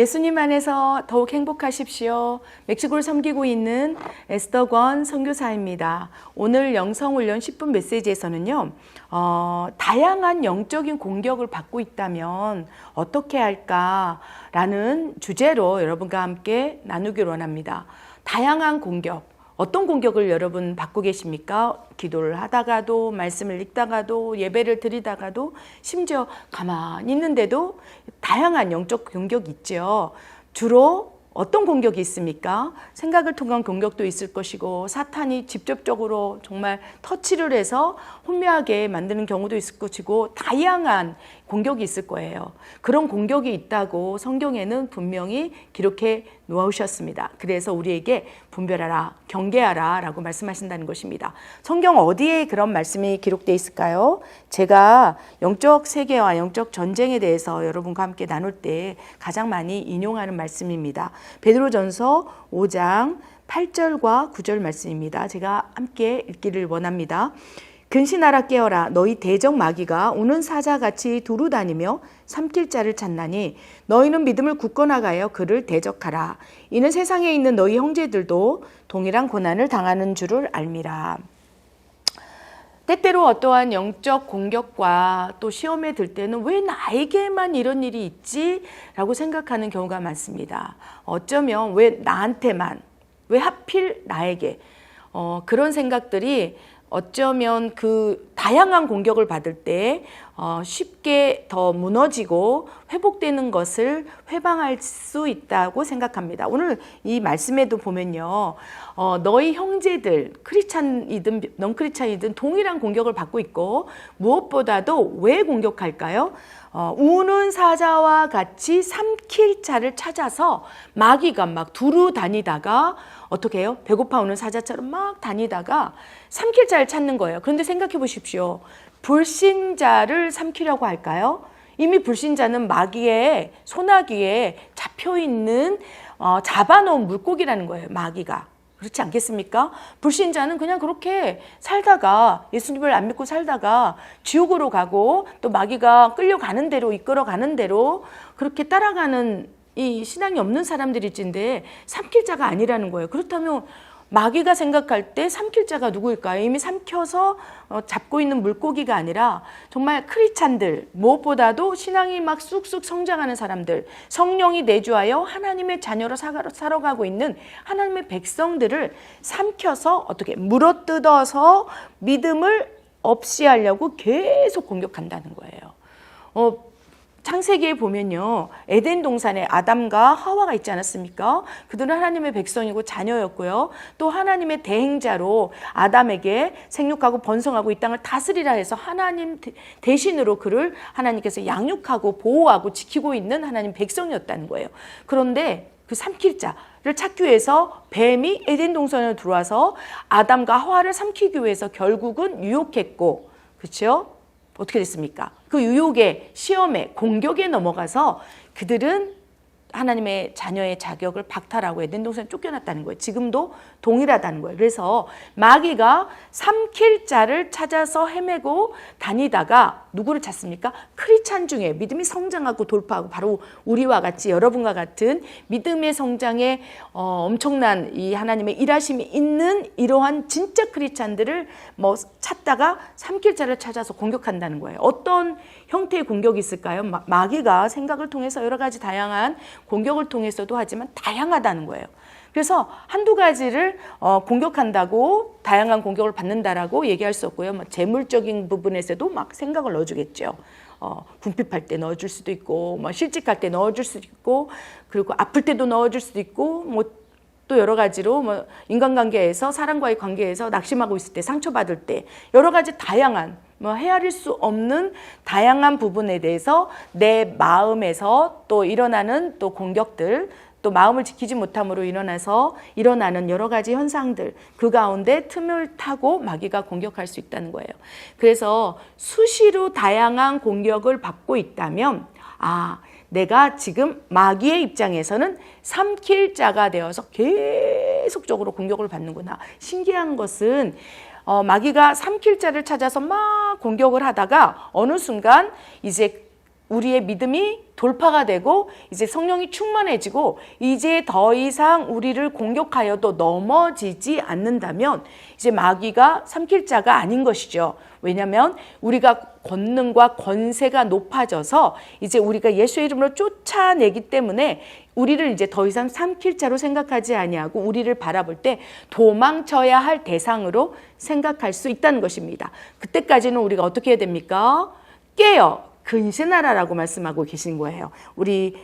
예수님 안에서 더욱 행복하십시오. 멕시코를 섬기고 있는 에스더권 선교사입니다. 오늘 영성훈련 10분 메시지에서는요, 어, 다양한 영적인 공격을 받고 있다면 어떻게 할까라는 주제로 여러분과 함께 나누기를 원합니다. 다양한 공격. 어떤 공격을 여러분 받고 계십니까? 기도를 하다가도, 말씀을 읽다가도, 예배를 드리다가도, 심지어 가만히 있는데도 다양한 영적 공격이 있죠. 주로 어떤 공격이 있습니까? 생각을 통한 공격도 있을 것이고, 사탄이 직접적으로 정말 터치를 해서 혼미하게 만드는 경우도 있을 것이고, 다양한 공격이 있을 거예요. 그런 공격이 있다고 성경에는 분명히 기록해 놓으셨습니다. 그래서 우리에게 분별하라, 경계하라 라고 말씀하신다는 것입니다. 성경 어디에 그런 말씀이 기록되어 있을까요? 제가 영적 세계와 영적 전쟁에 대해서 여러분과 함께 나눌 때 가장 많이 인용하는 말씀입니다. 베드로전서 5장 8절과 9절 말씀입니다. 제가 함께 읽기를 원합니다. 근신하라 깨어라 너희 대적 마귀가 우는 사자같이 두루 다니며 삼킬 자를 찾나니 너희는 믿음을 굳건하가여 그를 대적하라 이는 세상에 있는 너희 형제들도 동일한 고난을 당하는 줄을 알미라 때때로 어떠한 영적 공격과 또 시험에 들 때는 왜 나에게만 이런 일이 있지? 라고 생각하는 경우가 많습니다. 어쩌면 왜 나한테만, 왜 하필 나에게, 어, 그런 생각들이 어쩌면 그 다양한 공격을 받을 때 어, 쉽게 더 무너지고 회복되는 것을 회방할 수 있다고 생각합니다. 오늘 이 말씀에도 보면요. 어, 너희 형제들, 크리찬이든 넌크리찬이든 동일한 공격을 받고 있고 무엇보다도 왜 공격할까요? 어, 우는 사자와 같이 삼킬 자를 찾아서 마귀가 막 두루 다니다가 어떻게 해요? 배고파 오는 사자처럼 막 다니다가 삼킬 자를 찾는 거예요. 그런데 생각해 보십시오. 불신자를 삼키려고 할까요? 이미 불신자는 마귀의 소나기에 잡혀 있는 어, 잡아놓은 물고기라는 거예요. 마귀가. 그렇지 않겠습니까? 불신자는 그냥 그렇게 살다가 예수님을 안 믿고 살다가 지옥으로 가고 또 마귀가 끌려가는 대로 이끌어가는 대로 그렇게 따라가는 이 신앙이 없는 사람들일진데 삼킬 자가 아니라는 거예요. 그렇다면 마귀가 생각할 때 삼킬 자가 누구일까요? 이미 삼켜서 어, 잡고 있는 물고기가 아니라 정말 크리찬들 무엇보다도 신앙이 막 쑥쑥 성장하는 사람들 성령이 내주하여 하나님의 자녀로 살아가고 있는 하나님의 백성들을 삼켜서 어떻게 물어뜯어서 믿음을 없이 하려고 계속 공격한다는 거예요. 어, 창세기에 보면요. 에덴 동산에 아담과 하와가 있지 않았습니까? 그들은 하나님의 백성이고 자녀였고요. 또 하나님의 대행자로 아담에게 생육하고 번성하고 이 땅을 다스리라 해서 하나님 대신으로 그를 하나님께서 양육하고 보호하고 지키고 있는 하나님 백성이었다는 거예요. 그런데 그 삼킬 자 를 찾기 위해서 뱀이 에덴 동산에 들어와서 아담과 하와를 삼키기 위해서 결국은 유혹했고 그렇죠? 어떻게 됐습니까? 그 유혹에 시험에 공격에 넘어가서 그들은 하나님의 자녀의 자격을 박탈하고 에덴 동산에 쫓겨났다는 거예요. 지금도 동일하다는 거예요. 그래서 마귀가 삼킬 자를 찾아서 헤매고 다니다가 누구를 찾습니까? 크리찬 중에 믿음이 성장하고 돌파하고 바로 우리와 같이 여러분과 같은 믿음의 성장에 어, 엄청난 이 하나님의 일하심이 있는 이러한 진짜 크리찬들을 뭐 찾다가 삼킬 자를 찾아서 공격한다는 거예요. 어떤 형태의 공격이 있을까요? 마귀가 생각을 통해서 여러 가지 다양한 공격을 통해서도 하지만 다양하다는 거예요. 그래서 한두 가지를 어, 공격한다고 다양한 공격을 받는다라고 얘기할 수 없고요. 뭐 재물적인 부분에서도 막 생각을 넣어주겠죠. 어, 궁핍할 때 넣어줄 수도 있고, 뭐 실직할 때 넣어줄 수도 있고, 그리고 아플 때도 넣어줄 수도 있고, 뭐 또 여러 가지로 뭐 인간관계에서 사람과의 관계에서 낙심하고 있을 때 상처받을 때 여러 가지 다양한 뭐 헤아릴 수 없는 다양한 부분에 대해서 내 마음에서 또 일어나는 또 공격들 또 마음을 지키지 못함으로 일어나서 일어나는 여러 가지 현상들 그 가운데 틈을 타고 마귀가 공격할 수 있다는 거예요. 그래서 수시로 다양한 공격을 받고 있다면 아 내가 지금 마귀의 입장에서는 삼킬 자가 되어서 계속적으로 공격을 받는구나. 신기한 것은 어, 마귀가 삼킬 자를 찾아서 막 공격을 하다가 어느 순간 이제 우리의 믿음이 돌파가 되고 이제 성령이 충만해지고 이제 더 이상 우리를 공격하여도 넘어지지 않는다면 이제 마귀가 삼킬 자가 아닌 것이죠. 왜냐하면 우리가 권능과 권세가 높아져서 이제 우리가 예수의 이름으로 쫓아내기 때문에 우리를 이제 더 이상 삼킬 자로 생각하지 아니하고 우리를 바라볼 때 도망쳐야 할 대상으로 생각할 수 있다는 것입니다. 그때까지는 우리가 어떻게 해야 됩니까? 깨어 근신하라라고 말씀하고 계신 거예요. 우리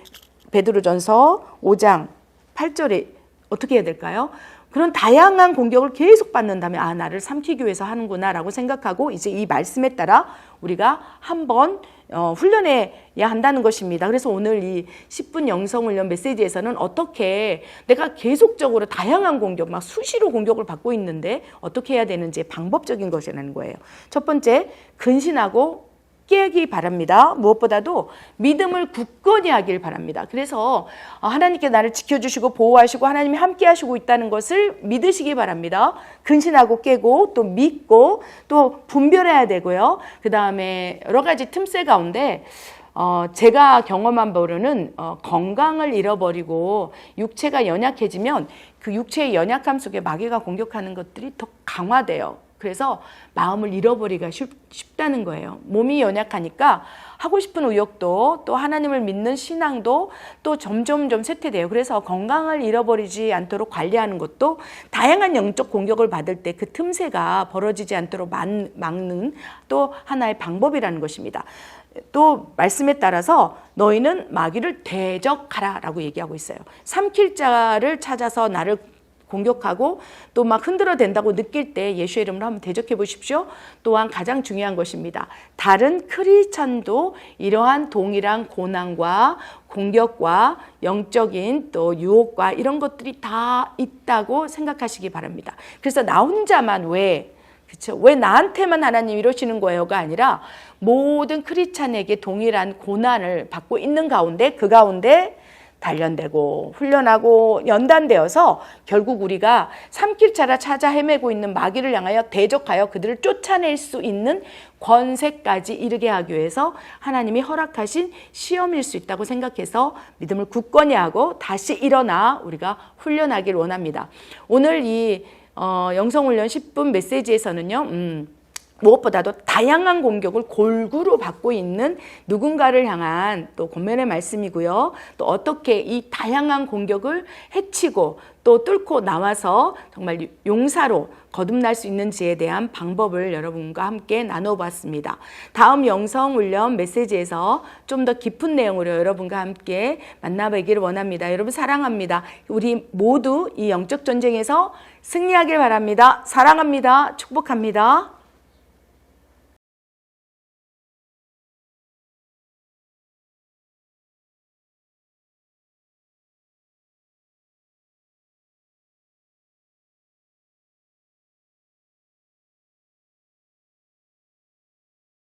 베드로전서 5장 8절에 어떻게 해야 될까요? 그런 다양한 공격을 계속 받는다면 아 나를 삼키기 위해서 하는구나라고 생각하고 이제 이 말씀에 따라 우리가 한번 어, 훈련해야 한다는 것입니다. 그래서 오늘 이 10분 영성 훈련 메시지에서는 어떻게 내가 계속적으로 다양한 공격, 막 수시로 공격을 받고 있는데 어떻게 해야 되는지 방법적인 것이라는 거예요. 첫 번째, 근신하고 깨기 바랍니다. 무엇보다도 믿음을 굳건히 하길 바랍니다. 그래서 어, 하나님께 나를 지켜주시고 보호하시고 하나님이 함께 하시고 있다는 것을 믿으시기 바랍니다. 근신하고 깨고 또 믿고 또 분별해야 되고요. 그 다음에 여러 가지 틈새 가운데 어, 제가 경험한 바로는 어, 건강을 잃어버리고 육체가 연약해지면 그 육체의 연약함 속에 마귀가 공격하는 것들이 더 강화돼요. 그래서 마음을 잃어버리기가 쉽, 쉽다는 거예요. 몸이 연약하니까 하고 싶은 의욕도 또 하나님을 믿는 신앙도 또 점점점 쇠퇴돼요. 그래서 건강을 잃어버리지 않도록 관리하는 것도 다양한 영적 공격을 받을 때 그 틈새가 벌어지지 않도록 막, 막는 또 하나의 방법이라는 것입니다. 또 말씀에 따라서 너희는 마귀를 대적하라 라고 얘기하고 있어요. 삼킬 자를 찾아서 나를 공격하고 또 막 흔들어 댄다고 느낄 때 예수의 이름으로 한번 대적해 보십시오. 또한 가장 중요한 것입니다. 다른 크리스찬도 이러한 동일한 고난과 공격과 영적인 또 유혹과 이런 것들이 다 있다고 생각하시기 바랍니다. 그래서 나 혼자만 왜 그렇죠? 왜 나한테만 하나님 이러시는 거예요가 아니라 모든 크리스찬에게 동일한 고난을 받고 있는 가운데 그 가운데 단련되고 훈련하고 연단되어서 결국 우리가 삼킬차라 찾아 헤매고 있는 마귀를 향하여 대적하여 그들을 쫓아낼 수 있는 권세까지 이르게 하기 위해서 하나님이 허락하신 시험일 수 있다고 생각해서 믿음을 굳건히 하고 다시 일어나 우리가 훈련하길 원합니다. 오늘 이 어, 영성훈련 10분 메시지에서는요, 음, 무엇보다도 다양한 공격을 골고루 받고 있는 누군가를 향한 또 권면의 말씀이고요. 또 어떻게 이 다양한 공격을 해치고 또 뚫고 나와서 정말 용사로 거듭날 수 있는지에 대한 방법을 여러분과 함께 나눠봤습니다. 다음 영성 훈련 메시지에서 좀 더 깊은 내용으로 여러분과 함께 만나보기를 원합니다. 여러분 사랑합니다. 우리 모두 이 영적 전쟁에서 승리하길 바랍니다. 사랑합니다. 축복합니다.